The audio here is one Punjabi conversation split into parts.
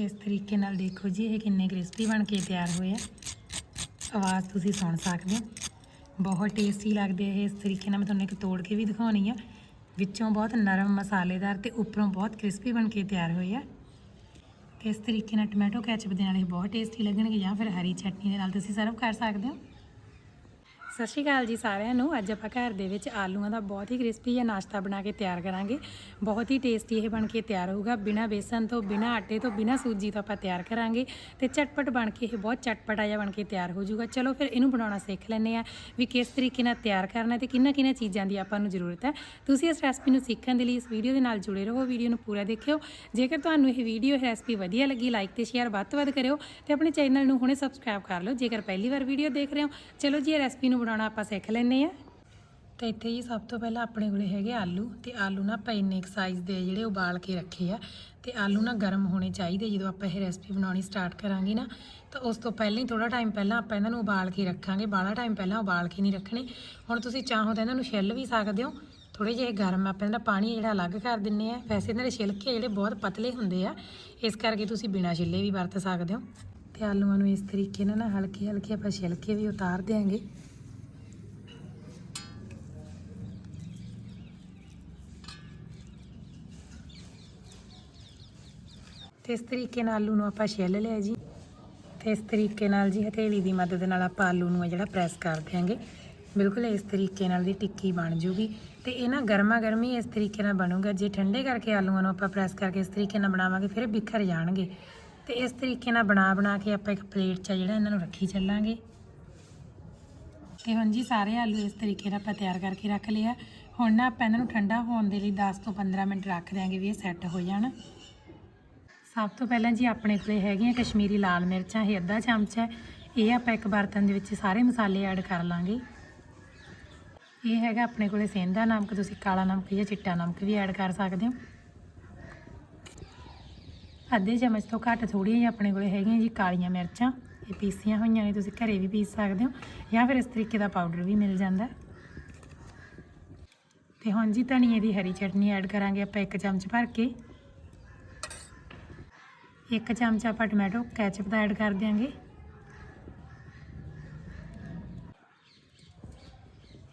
ਤੇ ਇਸ ਤਰੀਕੇ ਨਾਲ ਦੇਖੋ ਜੀ, ਇਹ ਕਿੰਨੇ ਕ੍ਰਿਸਪੀ ਬਣ ਕੇ ਤਿਆਰ ਹੋਏ ਆ। ਆਵਾਜ਼ ਤੁਸੀਂ ਸੁਣ ਸਕਦੇ ਹੋ। ਬਹੁਤ ਟੇਸਟੀ ਲੱਗਦੇ ਇਹ, ਇਸ ਤਰੀਕੇ ਨਾਲ ਮੈਂ ਤੁਹਾਨੂੰ ਇੱਕ ਤੋੜ ਕੇ ਵੀ ਦਿਖਾਉਣੀ ਆ। ਵਿੱਚੋਂ ਬਹੁਤ ਨਰਮ ਮਸਾਲੇਦਾਰ ਤੇ ਉੱਪਰੋਂ ਬਹੁਤ ਕ੍ਰਿਸਪੀ ਬਣ ਕੇ ਤਿਆਰ ਹੋਏ ਆ। ਤੇ ਇਸ ਤਰੀਕੇ ਨਾਲ ਟੋਮੈਟੋ ਕੈਚਅਪ ਦੇ ਨਾਲ ਇਹ ਬਹੁਤ ਟੇਸਟੀ ਲੱਗਣਗੇ ਜਾਂ ਫਿਰ ਹਰੀ ਚਟਨੀ ਦੇ ਨਾਲ ਤੁਸੀਂ ਸਰਵ ਕਰ ਸਕਦੇ ਹੋ। ਸਤਿ ਸ਼੍ਰੀ ਅਕਾਲ ਜੀ ਸਾਰਿਆਂ ਨੂੰ। ਅੱਜ ਆਪਾਂ ਘਰ ਦੇ ਵਿੱਚ ਆਲੂਆਂ ਦਾ ਬਹੁਤ ਹੀ ਕ੍ਰਿਸਪੀ ਜਿਹਾ ਨਾਸ਼ਤਾ ਬਣਾ ਕੇ ਤਿਆਰ ਕਰਾਂਗੇ। ਬਹੁਤ ਹੀ ਟੇਸਟੀ ਇਹ ਬਣ ਕੇ ਤਿਆਰ ਹੋਊਗਾ। ਬਿਨਾ ਬੇਸਨ ਤੋਂ, ਬਿਨਾ ਆਟੇ ਤੋਂ, ਬਿਨਾ ਸੂਜੀ ਤੋਂ ਆਪਾਂ ਤਿਆਰ ਕਰਾਂਗੇ ਤੇ ਚਟਪਟ ਬਣ ਕੇ ਇਹ ਬਹੁਤ ਚਟਪਟਾ ਜਿਹਾ ਬਣ ਕੇ ਤਿਆਰ ਹੋ ਜਾਊਗਾ। ਚਲੋ ਫਿਰ ਇਹਨੂੰ ਬਣਾਉਣਾ ਸਿੱਖ ਲੈਂਦੇ ਆ ਵੀ ਕਿਸ ਤਰੀਕੇ ਨਾਲ ਤਿਆਰ ਕਰਨਾ ਤੇ ਕਿੰਨਾ ਕਿੰਨਾ ਚੀਜ਼ਾਂ ਦੀ ਆਪਾਂ ਨੂੰ ਜ਼ਰੂਰਤ ਹੈ। ਤੁਸੀਂ ਇਸ ਰੈਸਪੀ ਨੂੰ ਸਿੱਖਣ ਦੇ ਲਈ ਇਸ ਵੀਡੀਓ ਦੇ ਨਾਲ ਜੁੜੇ ਰਹੋ ਵੀਡੀਓ ਨੂੰ ਪੂਰਾ ਦੇਖਿਓ। ਜੇਕਰ ਤੁਹਾਨੂੰ ਇਹ ਵੀਡੀਓ ਇਹ ਰੈਸਪੀ ਵਧੀਆ ਲੱਗੀ ਲਾਈਕ ਤੇ ਸ਼ੇਅਰ ਵੱਧ ਤੋਂ ਵੱਧ ਕਰਿਓ ਤੇ ਆਪਣੇ ਚੈਨਲ ਨੂੰ ਹੁਣੇ ਸਬਸਕ੍ਰਾਈਬ ਕਰ ਲਓ। ਜੇਕਰ ਪਹਿਲੀ ਵਾਰ ਵੀਡੀਓ ਦੇਖ ਰਹੇ ਹੋ, ਚਲੋ ਜੀ ਇਹ ਰੈਸਪੀ ਨੂੰ ਬਣਾਉਣਾ ਆਪਾਂ ਸਿੱਖ ਲੈਂਦੇ ਆ ਤੇ ਇੱਥੇ ਜੀ ਸਭ ਤੋਂ ਪਹਿਲਾਂ ਆਪਣੇ ਕੋਲੇ ਹੈਗੇ ਆਲੂ ਤੇ ਆਲੂ ਨਾ ਆਪਾਂ ਇੰਨੇ ਸਾਈਜ਼ ਦੇ ਜਿਹੜੇ ਉਬਾਲ ਕੇ ਰੱਖੇ ਆ। ਤੇ ਆਲੂ ਨਾ ਗਰਮ ਹੋਣੇ ਚਾਹੀਦੇ ਜਦੋਂ ਆਪਾਂ ਇਹ ਰੈਸਪੀ ਬਣਾਉਣੀ ਸਟਾਰਟ ਕਰਾਂਗੇ ਨਾ, ਤਾਂ ਉਸ ਤੋਂ ਪਹਿਲਾਂ ਹੀ ਥੋੜਾ ਟਾਈਮ ਪਹਿਲਾਂ ਆਪਾਂ ਇਹਨਾਂ ਨੂੰ ਉਬਾਲ ਕੇ ਰੱਖਾਂਗੇ। ਬਾਹਲਾ ਟਾਈਮ ਪਹਿਲਾਂ ਉਬਾਲ ਕੇ ਨਹੀਂ ਰੱਖਣੇ। ਹੁਣ ਤੁਸੀਂ ਚਾਹੋ ਤਾਂ ਇਹਨਾਂ ਨੂੰ ਛਿੱਲ ਵੀ ਸਕਦੇ ਹੋ। ਥੋੜੇ ਜਿਹੇ ਗਰਮ ਆਪਾਂ ਇਹਨਾਂ ਦਾ ਪਾਣੀ ਜਿਹੜਾ ਅਲੱਗ ਕਰ ਦਿੰਨੇ ਆ ਵੈਸੇ ਇਹਨਾਂ ਦੇ ਛਿਲਕੇ ਜਿਹੜੇ ਬਹੁਤ ਪਤਲੇ ਹੁੰਦੇ ਆ। ਇਸ ਕਰਕੇ ਤੁਸੀਂ ਬਿਨਾਂ ਛਿੱਲੇ ਵੀ ਵਰਤ ਸਕਦੇ ਹੋ। ਤੇ ਆਲੂਆਂ ਨੂੰ ਇਸ ਤਰੀਕੇ ਨਾਲ ਨਾ ਹਲਕੇ ਹਲਕੇ ਆਪਾਂ ਛਿਲਕੇ ਵੀ ਉਤਾਰ ਦਿਆਂਗੇ। ਤੇ ਇਸ ਤਰੀਕੇ ਨਾਲ ਆਲੂ ਨੂੰ ਆਪਾਂ ਛਿੱਲ ਲਿਆ ਜੀ। ਤੇ ਇਸ ਤਰੀਕੇ ਨਾਲ ਜੀ ਹਥੇਲੀ ਦੀ ਮਦਦ ਨਾਲ ਆਪਾਂ ਆਲੂ ਨੂੰ ਆ ਜਿਹੜਾ ਪ੍ਰੈਸ ਕਰ ਦਿਆਂਗੇ। ਬਿਲਕੁਲ ਇਸ ਤਰੀਕੇ ਨਾਲ ਦੀ ਟਿੱਕੀ ਬਣ ਜੂਗੀ। ਤੇ ਇਹ ਨਾ ਗਰਮਾ ਗਰਮੀ ਇਸ ਤਰੀਕੇ ਨਾਲ ਬਣੂਗਾ। ਜੇ ਠੰਡੇ ਕਰਕੇ ਆਲੂਆਂ ਨੂੰ ਆਪਾਂ ਪ੍ਰੈਸ ਕਰਕੇ ਇਸ ਤਰੀਕੇ ਨਾਲ ਬਣਾਵਾਂਗੇ, ਫਿਰ ਬਿਖਰ ਜਾਣਗੇ। ਤੇ ਇਸ ਤਰੀਕੇ ਨਾਲ ਬਣਾ ਬਣਾ ਕੇ ਆਪਾਂ ਇੱਕ ਪਲੇਟ 'ਚ ਆ ਜਿਹੜਾ ਇਹਨਾਂ ਨੂੰ ਰੱਖੀ ਚੱਲਾਂਗੇ। ਤੇ ਹੁਣ ਜੀ ਸਾਰੇ ਆਲੂ ਇਸ ਤਰੀਕੇ ਨਾਲ ਆਪਾਂ ਤਿਆਰ ਕਰਕੇ ਰੱਖ ਲਿਆ ਹੁਣ ਨਾ ਆਪਾਂ ਇਹਨਾਂ ਨੂੰ ਠੰਡਾ ਹੋਣ ਦੇ ਲਈ 10 ਤੋਂ 15 ਮਿੰਟ ਰੱਖ ਦਿਆਂਗੇ ਵੀ ਇਹ ਸੈੱਟ ਹੋ ਜਾਣ। ਸਭ ਤੋਂ ਪਹਿਲਾਂ ਜੀ ਆਪਣੇ ਕੋਲੇ ਹੈਗੀਆਂ ਕਸ਼ਮੀਰੀ ਲਾਲ ਮਿਰਚਾਂ ਇਹ ਅੱਧਾ ਚਮਚ ਹੈ ਇਹ ਆਪਾਂ ਇੱਕ ਬਰਤਨ ਦੇ ਵਿੱਚ ਸਾਰੇ ਮਸਾਲੇ ਐਡ ਕਰ ਲਾਂਗੇ। ਇਹ ਹੈਗਾ ਆਪਣੇ ਕੋਲੇ ਸੇਂਦਾ ਨਮਕ, ਤੁਸੀਂ ਕਾਲਾ ਨਮਕ ਜਾਂ ਚਿੱਟਾ ਨਮਕ ਵੀ ਐਡ ਕਰ ਸਕਦੇ ਹੋ। ਅੱਧੇ ਚਮਚ ਤੋਂ ਘੱਟ ਥੋੜੀਆਂ ਜਿਹੀਆਂ ਆਪਣੇ ਕੋਲੇ ਹੈਗੀਆਂ ਜੀ ਕਾਲੀਆਂ ਮਿਰਚਾਂ, ਇਹ ਪੀਸੀਆਂ ਹੋਈਆਂ ਨੇ, ਤੁਸੀਂ ਘਰੇ ਵੀ ਪੀਸ ਸਕਦੇ ਹੋ, ਜਾਂ ਫਿਰ ਇਸ ਤਰੀਕੇ ਦਾ ਪਾਊਡਰ ਵੀ ਮਿਲ ਜਾਂਦਾ। ਹੈ। ਤੇ ਹੁਣ ਜੀ ਧਨੀਏ ਦੀ ਹਰੀ ਚਟਨੀ ਐਡ ਕਰਾਂਗੇ ਆਪਾਂ ਇੱਕ ਚਮਚ ਭਰ ਕੇ। ਇੱਕ ਚਮਚ ਆਪਾਂ ਟੋਮੈਟੋ ਕੈਚਅਪ ਦਾ ਐਡ ਕਰ ਦਿਆਂਗੇ।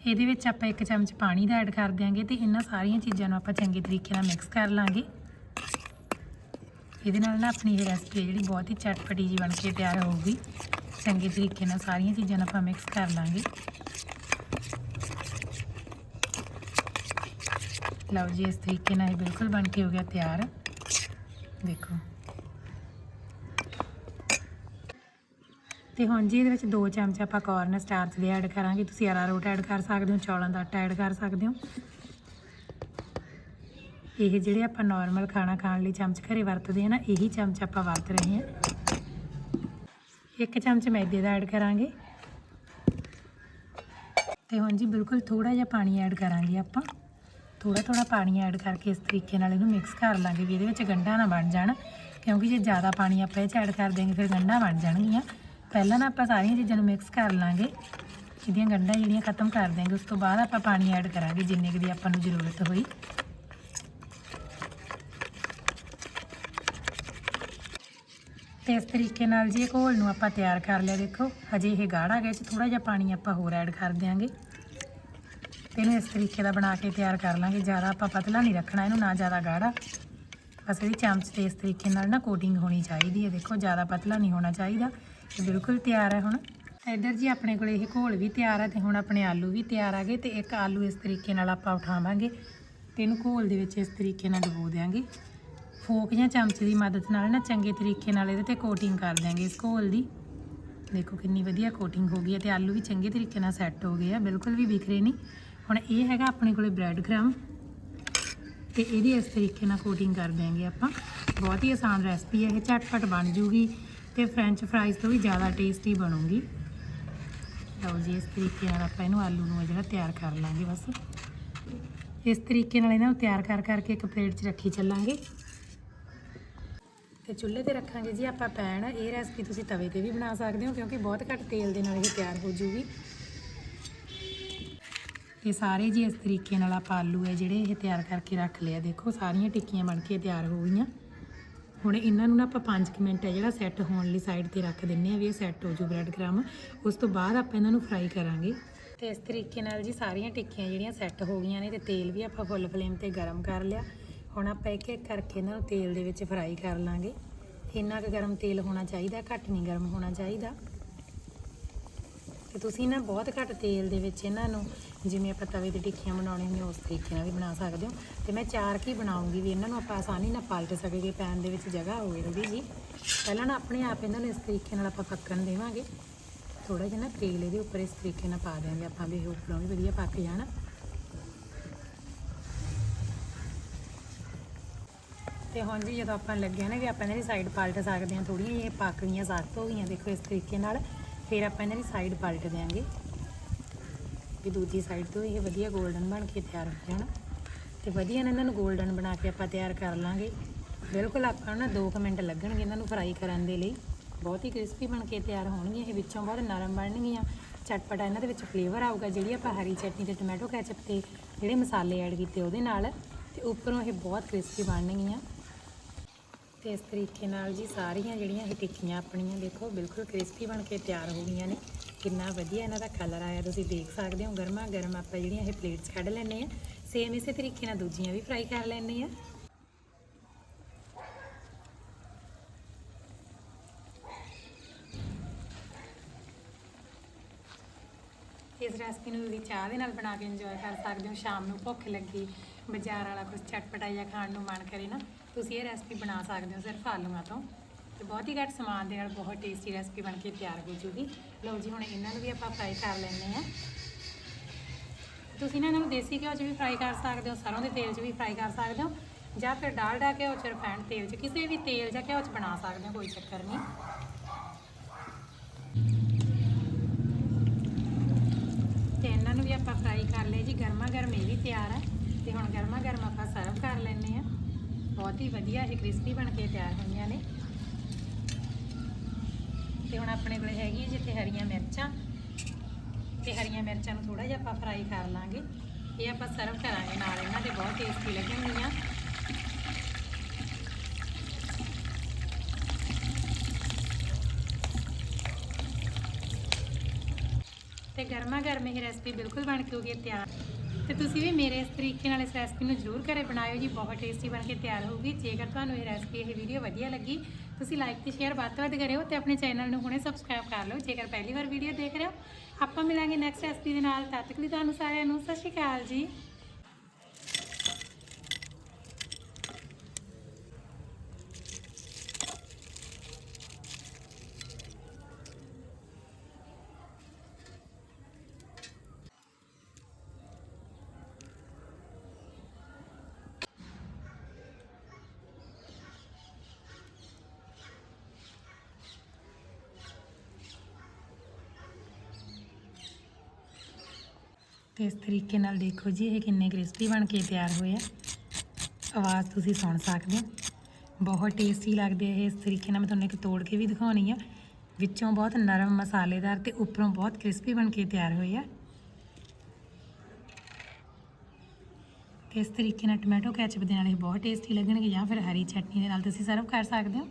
ਇਹਦੇ ਵਿੱਚ ਆਪਾਂ ਇੱਕ ਚਮਚ ਪਾਣੀ ਦਾ ਐਡ ਕਰ ਦਿਆਂਗੇ ਤੇ ਇਹਨਾਂ ਸਾਰੀਆਂ ਚੀਜ਼ਾਂ ਨੂੰ ਆਪਾਂ ਚੰਗੇ ਤਰੀਕੇ ਨਾਲ ਮਿਕਸ ਕਰ ਲਾਂਗੇ। ਇਹਦੇ ਨਾਲ ਨਾ ਆਪਣੀ ਇਹ ਰੈਸਪੀ ਜਿਹੜੀ ਬਹੁਤ ਹੀ ਚਟਪਟੀ ਜੀ ਬਣ ਕੇ ਤਿਆਰ ਹੋਊਗੀ। ਚੰਗੇ ਤਰੀਕੇ ਨਾਲ ਸਾਰੀਆਂ ਚੀਜ਼ਾਂ ਨੂੰ ਆਪਾਂ ਮਿਕਸ ਕਰ ਲਾਂਗੇ। ਲਓ ਜੀ, ਇਸ ਤਰੀਕੇ ਨਾਲ ਇਹ ਬਿਲਕੁਲ ਬਣ ਕੇ ਹੋ ਗਿਆ ਤਿਆਰ। ਦੇਖੋ। ਤੇ ਹੁਣ ਜੀ ਇਹਦੇ ਵਿੱਚ 2 ਚਮਚ ਆਪਾਂ ਕਾਰਨ ਸਟਾਰਚ ਦੇ ਐਡ ਕਰਾਂਗੇ। ਤੁਸੀਂ ਅਰਾਰੋਟ ਐਡ ਕਰ ਸਕਦੇ ਹੋ, ਚੌਲਾਂ ਦਾ ਆਟਾ ਐਡ ਕਰ ਸਕਦੇ ਹੋ। ਇਹ ਜਿਹੜੇ ਆਪਾਂ ਨਾਰਮਲ ਖਾਣਾ ਖਾਣ ਲਈ ਚਮਚ ਘਰੇ ਵਰਤਦੇ ਹਾਂ ਨਾ, ਇਹੀ ਚਮਚ ਆਪਾਂ ਵਰਤ ਰਹੇ ਹਾਂ। ਇੱਕ ਚਮਚ ਮੈਦੇ ਦਾ ਐਡ ਕਰਾਂਗੇ। ਤੇ ਹੁਣ ਜੀ ਬਿਲਕੁਲ ਥੋੜਾ ਜਿਹਾ ਪਾਣੀ ਐਡ ਕਰਾਂਗੇ ਆਪਾਂ। ਥੋੜਾ ਥੋੜਾ ਪਾਣੀ ਐਡ ਕਰਕੇ ਇਸ ਤਰੀਕੇ ਨਾਲ ਇਹਨੂੰ ਮਿਕਸ ਕਰ ਲਾਂਗੇ ਵੀ ਇਹਦੇ ਵਿੱਚ ਗੰਢਾਂ ਨਾ ਬਣ ਜਾਣ। ਕਿਉਂਕਿ ਜੇ ਜ਼ਿਆਦਾ ਪਾਣੀ ਆਪਾਂ ਇਹ 'ਚ ਐਡ ਕਰ ਦੇਂਗੇ ਫਿਰ ਗੰਢਾਂ ਬਣ ਜਾਣਗੀਆਂ। ਪਹਿਲਾਂ ਨਾ ਆਪਾਂ ਸਾਰੀਆਂ ਚੀਜ਼ਾਂ ਨੂੰ ਮਿਕਸ ਕਰ ਲਾਂਗੇ। ਇਹਦੀਆਂ ਗੰਢਾਂ ਜਿਹੜੀਆਂ ਖਤਮ ਕਰ ਦਿਆਂਗੇ, ਉਸ ਤੋਂ ਬਾਅਦ ਆਪਾਂ ਪਾਣੀ ਐਡ ਕਰਾਂਗੇ, ਜਿੰਨੇ ਕੁ ਦੀ ਆਪਾਂ ਨੂੰ ਜ਼ਰੂਰਤ ਹੋਈ। ਤੇ ਇਸ ਤਰੀਕੇ ਨਾਲ ਜੀ ਇਹ ਘੋਲ ਨੂੰ ਆਪਾਂ ਤਿਆਰ ਕਰ ਲਿਆ, ਦੇਖੋ। ਹਜੇ ਇਹ ਗਾੜਾ ਗਿਆ ਚ ਥੋੜਾ ਜਿਹਾ ਪਾਣੀ ਆਪਾਂ ਹੋਰ ਐਡ ਕਰ ਦਿਆਂਗੇ। ਤੇ ਇਹਨੂੰ ਇਸ ਤਰੀਕੇ ਦਾ ਬਣਾ ਕੇ ਤਿਆਰ ਕਰ ਲਾਂਗੇ। ਜ਼ਿਆਦਾ ਆਪਾਂ ਪਤਲਾ ਨਹੀਂ ਰੱਖਣਾ, ਇਹਨੂੰ ਨਾ ਜ਼ਿਆਦਾ ਗਾੜਾ। ਬਸ ਇਹਦੀ ਚਮਚ ਤੇ ਇਸ ਤਰੀਕੇ ਨਾਲ ਨਾ ਕੋਟਿੰਗ ਹੋਣੀ ਚਾਹੀਦੀ ਹੈ। ਦੇਖੋ, ਜ਼ਿਆਦਾ ਪਤਲਾ ਨਹੀਂ ਹੋਣਾ ਚਾਹੀਦਾ। ਇਹ ਬਿਲਕੁਲ ਤਿਆਰ ਹੈ ਹੁਣ। ਇੱਧਰ ਜੀ ਆਪਣੇ ਕੋਲ ਇਹ ਘੋਲ ਵੀ ਤਿਆਰ ਹੈ ਤੇ ਹੁਣ ਆਪਣੇ ਆਲੂ ਵੀ ਤਿਆਰ ਆ ਗਏ ਤੇ ਇੱਕ ਆਲੂ ਇਸ ਤਰੀਕੇ ਨਾਲ ਆਪਾਂ ਉਠਾਵਾਂਗੇ ਤੇ ਇਹਨੂੰ ਘੋਲ ਦੇ ਵਿੱਚ ਇਸ ਤਰੀਕੇ ਨਾਲ ਡੁਬੋ ਦਿਆਂਗੇ। ਫੋਕ ਜਾਂ ਚਮਚ ਦੀ ਮਦਦ ਨਾਲ ਨਾ ਚੰਗੇ ਤਰੀਕੇ ਨਾਲ ਇਹਦੇ ਤੇ ਕੋਟਿੰਗ ਕਰ ਦਿਆਂਗੇ ਇਸ ਘੋਲ ਦੀ। ਦੇਖੋ ਕਿੰਨੀ ਵਧੀਆ ਕੋਟਿੰਗ ਹੋ ਗਈ ਹੈ ਤੇ ਆਲੂ ਵੀ ਚੰਗੇ ਤਰੀਕੇ ਨਾਲ ਸੈੱਟ ਹੋ ਗਏ ਆ, ਬਿਲਕੁਲ ਵੀ ਵਿਖਰੇ ਨਹੀਂ। ਹੁਣ ਇਹ ਹੈਗਾ ਆਪਣੇ ਕੋਲੇ ਬ੍ਰੈਡ ਕ੍ਰਮ ਤੇ ਇਹਦੀ ਇਸ ਤਰੀਕੇ ਨਾਲ ਕੋਟਿੰਗ ਕਰ ਦਿਆਂਗੇ ਆਪਾਂ। ਬਹੁਤ ਹੀ ਆਸਾਨ ਰੈਸਪੀ ਹੈ ਇਹ ਝਟਪਟ ਬਣ ਜੂਗੀ ਤੇ ਫ੍ਰੈਂਚ ਫਰਾਈਜ਼ ਤੋਂ ਵੀ ਜ਼ਿਆਦਾ ਟੇਸਟੀ ਬਣੂਗੀ। ਲਓ ਜੀ, ਇਸ ਤਰੀਕੇ ਨਾਲ ਆਪਾਂ ਇਹਨੂੰ ਆਲੂ ਨੂੰ ਜਿਹੜਾ ਤਿਆਰ ਕਰ ਲਾਂਗੇ ਬਸ। ਇਸ ਤਰੀਕੇ ਨਾਲ ਇਹਨਾਂ ਨੂੰ ਤਿਆਰ ਕਰ ਕਰਕੇ ਇੱਕ ਪਲੇਟ 'ਚ ਰੱਖੀ ਚੱਲਾਂਗੇ। ਤੇ ਚੁੱਲ੍ਹੇ ਤੇ ਰੱਖਾਂਗੇ ਜੀ ਆਪਾਂ ਪੈਨ ਇਹ ਰੈਸਪੀ ਤੁਸੀਂ ਤਵੇ ਤੇ ਵੀ ਬਣਾ ਸਕਦੇ ਹੋ ਕਿਉਂਕਿ ਬਹੁਤ ਘੱਟ ਤੇਲ ਦੇ ਨਾਲ ਇਹ ਤਿਆਰ ਹੋ ਜੂਗੀ। ਤੇ ਸਾਰੇ ਜੀ ਇਸ ਤਰੀਕੇ ਨਾਲ ਆਪਾਂ ਆਲੂ ਹੈ ਜਿਹੜੇ ਇਹ ਤਿਆਰ ਕਰਕੇ ਰੱਖ ਲਿਆ। ਦੇਖੋ, ਸਾਰੀਆਂ ਟਿੱਕੀਆਂ ਬਣ ਕੇ ਤਿਆਰ ਹੋ ਗਈਆਂ। ਹੁਣ ਇਹਨਾਂ ਨੂੰ ਨਾ ਆਪਾਂ 5 ਮਿੰਟ ਹੈ ਜਿਹੜਾ ਸੈੱਟ ਹੋਣ ਲਈ ਸਾਈਡ ਤੇ ਰੱਖ ਦਿੰਨੇ ਆ ਵੀ ਇਹ ਸੈੱਟ ਹੋ ਜੂ ਬ੍ਰੈਡ ਕ੍ਰਮ ਉਸ ਤੋਂ ਬਾਅਦ ਆਪਾਂ ਇਹਨਾਂ ਨੂੰ ਫਰਾਈ ਕਰਾਂਗੇ। ਤੇ ਇਸ ਤਰੀਕੇ ਨਾਲ ਜੀ ਸਾਰੀਆਂ ਟਿੱਕੀਆਂ ਜਿਹੜੀਆਂ ਸੈੱਟ ਹੋ ਗਈਆਂ ਨੇ ਤੇ ਤੇਲ ਵੀ ਆਪਾਂ ਫੁੱਲ ਫਲੇਮ ਤੇ ਗਰਮ ਕਰ ਲਿਆ। ਹੁਣ ਆਪਾਂ ਇੱਕ ਇੱਕ ਕਰਕੇ ਇਹਨਾਂ ਨੂੰ ਤੇਲ ਦੇ ਵਿੱਚ ਫਰਾਈ ਕਰ ਲਾਂਗੇ। ਇੰਨਾ ਕੁ ਗਰਮ ਤੇਲ ਹੋਣਾ ਚਾਹੀਦਾ, ਘੱਟ ਨਹੀਂ ਗਰਮ ਹੋਣਾ ਚਾਹੀਦਾ। ਤੇ ਤੁਸੀਂ ਨਾ ਬਹੁਤ ਘੱਟ ਤੇਲ ਦੇ ਵਿੱਚ ਇਹਨਾਂ ਨੂੰ ਜਿਵੇਂ ਆਪਾਂ ਤਵੇ ਤੇ ਟਿੱਕੀਆਂ ਬਣਾਉਣੀਆਂ ਹੁੰਦੀਆਂ ਉਸ ਤਰੀਕੇ ਨਾਲ ਵੀ ਬਣਾ ਸਕਦੇ ਹੋ। ਤੇ ਮੈਂ ਚਾਰ ਕੀ ਬਣਾਉਂਗੀ ਵੀ ਇਹਨਾਂ ਨੂੰ ਆਪਾਂ ਆਸਾਨੀ ਨਾਲ ਪਲਟ ਸਕੀਏ ਪੈਨ ਦੇ ਵਿੱਚ ਜਗ੍ਹਾ ਹੋਵੇ ਥੋੜੀ ਜੀ ਪਹਿਲਾਂ ਨਾ ਆਪਣੇ ਆਪ ਇਹਨਾਂ ਨੂੰ ਇਸ ਤਰੀਕੇ ਨਾਲ ਆਪਾਂ ਪੱਕਣ ਦੇਵਾਂਗੇ। ਥੋੜਾ ਜਿਹਾ ਨਾ ਤੇਲ ਇਹਦੇ ਉੱਪਰ ਇਸ ਤਰੀਕੇ ਨਾਲ ਪਾ ਦਿਆਂਗੇ ਆਪਾਂ ਵੀ ਇਹ ਉੱਪਰੋਂ ਵੀ ਵਧੀਆ ਪੱਕ ਜਾਣ। ਤੇ ਹੁਣ ਜੀ ਜਦੋਂ ਆਪਾਂ ਲੱਗਿਆ ਨਾ ਵੀ ਆਪਾਂ ਇਹਨਾਂ ਦੀ ਸਾਈਡ ਪਲਟ ਸਕਦੇ ਹਾਂ ਥੋੜੀਆਂ ਜਿਹੀਆਂ ਪੱਕ ਗਈਆਂ ਸਖਤ ਹੋ ਗਈਆਂ, ਦੇਖੋ ਇਸ ਤਰੀਕੇ ਨਾਲ। ਫਿਰ ਆਪਾਂ ਇਹਨਾਂ ਦੀ ਸਾਈਡ ਪਲਟ ਦਿਆਂਗੇ। ਵੀ ਦੂਜੀ ਸਾਈਡ ਤੋਂ ਇਹ ਵਧੀਆ 골ਡਨ ਬਣ ਕੇ ਤਿਆਰ ਹੋ ਜਾਣ। ਤੇ ਵਧੀਆ ਨਾ ਇਹਨਾਂ ਨੂੰ 골ਡਨ ਬਣਾ ਕੇ ਆਪਾਂ ਤਿਆਰ ਕਰ ਲਾਂਗੇ। ਬਿਲਕੁਲ ਆਪਾਂ ਨੂੰ ਨਾ 2 ਮਿੰਟ ਲੱਗਣਗੇ ਇਹਨਾਂ ਨੂੰ ਫਰਾਈ ਕਰਨ ਦੇ ਲਈ। ਬਹੁਤ ਹੀ ਕ੍ਰਿਸਪੀ ਬਣ ਕੇ ਤਿਆਰ ਹੋਣਗੀਆਂ, ਇਹ ਵਿੱਚੋਂ ਬਹੁਤ ਨਰਮ ਬਣਨਗੀਆਂ। ਚਟਪਟਾ ਇਹਨਾਂ ਦੇ ਵਿੱਚ ਫਲੇਵਰ ਆਊਗਾ, ਜਿਹੜੀ ਆਪਾਂ ਹਰੀ ਚਟਨੀ ਤੇ ਟੋਮੈਟੋ ਕੈਚਪ ਤੇ ਜਿਹੜੇ ਮਸਾਲੇ ਐਡ ਕੀਤੇ ਉਹਦੇ ਨਾਲ। ਤੇ ਉੱਪਰੋਂ ਇਹ ਬਹੁਤ ਕ੍ਰਿਸਪੀ ਬਣਨਗੀਆਂ। ਤੇ ਇਸ ਤਰੀਕੇ ਨਾਲ ਜੀ ਸਾਰੀਆਂ ਜਿਹੜੀਆਂ ਇਹ ਟਿੱਕੀਆਂ ਆਪਣੀਆਂ ਦੇਖੋ ਬਿਲਕੁਲ ਕ੍ਰਿਸਪੀ ਬਣ ਕੇ ਤਿਆਰ ਹੋ ਗਈਆਂ ਨੇ। ਕਿੰਨਾ ਵਧੀਆ ਇਹਨਾਂ ਦਾ ਕਲਰ ਆਇਆ, ਤੁਸੀਂ ਦੇਖ ਸਕਦੇ ਹੋ। ਗਰਮਾ ਗਰਮ ਆਪਾਂ ਜਿਹੜੀਆਂ ਇਹ ਪਲੇਟਸ ਕੱਢ ਲੈਣੇ ਆ ਸੇਮ ਇਸੇ ਤਰੀਕੇ ਨਾਲ ਦੂਜੀਆਂ ਵੀ ਫਰਾਈ ਕਰ ਲੈਣੇ ਆ ਇਸ ਰੈਸਪੀ ਨੂੰ ਤੁਸੀਂ ਚਾਹ ਦੇ ਨਾਲ ਬਣਾ ਕੇ ਇੰਜੋਏ ਕਰ ਸਕਦੇ ਹੋ। ਸ਼ਾਮ ਨੂੰ ਭੁੱਖ ਲੱਗੀ, ਬਾਜ਼ਾਰ ਵਾਲਾ ਕੁਝ ਚਟਪਟਾ ਜਿਹਾ ਖਾਣ ਨੂੰ ਮਨ ਕਰੇ ਨਾ। ਤੁਸੀਂ ਇਹ ਰੈਸਪੀ ਬਣਾ ਸਕਦੇ ਹੋ ਸਿਰਫ ਆਲੂਆਂ ਤੋਂ ਤੇ ਬਹੁਤ ਹੀ ਘੱਟ ਸਮਾਨ ਦੇ ਨਾਲ ਬਹੁਤ ਟੇਸਟੀ ਰੈਸਪੀ ਬਣ ਕੇ ਤਿਆਰ ਹੋ ਜੂਗੀ। ਲਓ ਜੀ, ਹੁਣ ਇਹਨਾਂ ਨੂੰ ਵੀ ਆਪਾਂ ਫਰਾਈ ਕਰ ਲੈਂਦੇ ਆ ਤੁਸੀਂ ਨਾ ਇਹਨਾਂ ਨੂੰ ਦੇਸੀ ਘਿਓ 'ਚ ਵੀ ਫਰਾਈ ਕਰ ਸਕਦੇ ਹੋ, ਸਰੋਂ ਦੇ ਤੇਲ 'ਚ ਵੀ ਫਰਾਈ ਕਰ ਸਕਦੇ ਹੋ, ਜਾਂ ਫਿਰ ਡਾਲਡਾ ਘਿਓ 'ਚ ਰਿਫਾਈਨਡ ਤੇਲ 'ਚ, ਕਿਸੇ ਵੀ ਤੇਲ ਜਾਂ ਘਿਓ 'ਚ ਬਣਾ ਸਕਦੇ ਹੋ, ਕੋਈ ਚੱਕਰ ਨਹੀਂ। ਤੇ ਇਹਨਾਂ ਨੂੰ ਵੀ ਆਪਾਂ ਫਰਾਈ ਕਰ ਲਏ ਜੀ ਗਰਮਾ ਗਰਮ ਇਹ ਵੀ ਤਿਆਰ ਹੈ। ਤੇ ਹੁਣ ਗਰਮਾ ਗਰਮ ਆਪਾਂ ਸਰਵ ਕਰ ਲੈਣੇ ਆ ਬਹੁਤ ਹੀ ਵਧੀਆ ਇਹ ਕ੍ਰਿਸਪੀ ਬਣ ਕੇ ਤਿਆਰ ਹੋਈਆਂ ਨੇ। ਤੇ ਹੁਣ ਆਪਣੇ ਕੋਲ ਹੈਗੀ ਹੈ ਜਿੱਥੇ ਹਰੀਆਂ ਮਿਰਚਾਂ। ਤੇ ਹਰੀਆਂ ਮਿਰਚਾਂ ਨੂੰ ਥੋੜਾ ਜਿਹਾ ਆਪਾਂ ਫਰਾਈ ਕਰ ਲਾਂਗੇ। ਇਹ ਆਪਾਂ ਸਰਵ ਕਰਾਂਗੇ ਨਾਲ ਇਹਨਾਂ ਦੇ, ਬਹੁਤ ਟੇਸਟੀ ਲੱਗਣਗੀਆਂ। ਤੇ ਗਰਮਾ ਗਰਮ ਇਹ ਰੈਸਪੀ ਬਿਲਕੁਲ ਬਣ ਕੇ ਹੋ ਗਈ ਤਿਆਰ। ਤੇ ਤੁਸੀਂ ਵੀ ਮੇਰੇ ਇਸ ਤਰੀਕੇ ਨਾਲ ਇਸ ਰੈਸਪੀ ਨੂੰ ਜ਼ਰੂਰ ਘਰੇ ਬਣਾਇਓ ਜੀ, ਬਹੁਤ ਟੇਸਟੀ ਬਣ ਕੇ ਤਿਆਰ ਹੋਊਗੀ। ਜੇਕਰ ਤੁਹਾਨੂੰ ਇਹ ਰੈਸਪੀ ਇਹ ਵੀਡੀਓ ਵਧੀਆ ਲੱਗੀ, ਤੁਸੀਂ ਲਾਈਕ ਤੇ ਸ਼ੇਅਰ ਵੱਧ ਤੋਂ ਵੱਧ ਕਰਿਓ ਤੇ ਆਪਣੇ ਚੈਨਲ ਨੂੰ ਹੁਣੇ ਸਬਸਕ੍ਰਾਈਬ ਕਰ ਲਓ। ਜੇਕਰ ਪਹਿਲੀ ਵਾਰ ਵੀਡੀਓ ਦੇਖ ਰਹੇ ਹੋ, ਆਪਾਂ ਮਿਲਾਂਗੇ ਨੈਕਸਟ ਰੈਸਪੀ ਦੇ ਨਾਲ। ਤਦ ਤੱਕ ਲਈ ਤੁਹਾਨੂੰ ਸਾਰਿਆਂ ਨੂੰ ਸਤਿ ਸ਼੍ਰੀ ਅਕਾਲ ਜੀ। ਤੇ ਇਸ ਤਰੀਕੇ ਨਾਲ ਦੇਖੋ ਜੀ, ਇਹ ਕਿੰਨੇ ਕ੍ਰਿਸਪੀ ਬਣ ਕੇ ਤਿਆਰ ਹੋਏ ਆ। ਆਵਾਜ਼ ਤੁਸੀਂ ਸੁਣ ਸਕਦੇ ਹੋ। ਬਹੁਤ ਟੇਸਟੀ ਲੱਗਦੇ ਇਹ। ਇਸ ਤਰੀਕੇ ਨਾਲ ਮੈਂ ਤੁਹਾਨੂੰ ਇੱਕ ਤੋੜ ਕੇ ਵੀ ਦਿਖਾਉਣੀ ਆ। ਵਿੱਚੋਂ ਬਹੁਤ ਨਰਮ ਮਸਾਲੇਦਾਰ ਤੇ ਉੱਪਰੋਂ ਬਹੁਤ ਕ੍ਰਿਸਪੀ ਬਣ ਕੇ ਤਿਆਰ ਹੋਏ ਆ। ਤੇ ਇਸ ਤਰੀਕੇ ਨਾਲ ਟੋਮੈਟੋ ਕੈਚਅਪ ਦੇ ਨਾਲ ਇਹ ਬਹੁਤ ਟੇਸਟੀ ਲੱਗਣਗੇ ਜਾਂ ਫਿਰ ਹਰੀ ਚਟਨੀ ਦੇ ਨਾਲ ਤੁਸੀਂ ਸਰਵ ਕਰ ਸਕਦੇ ਹੋ।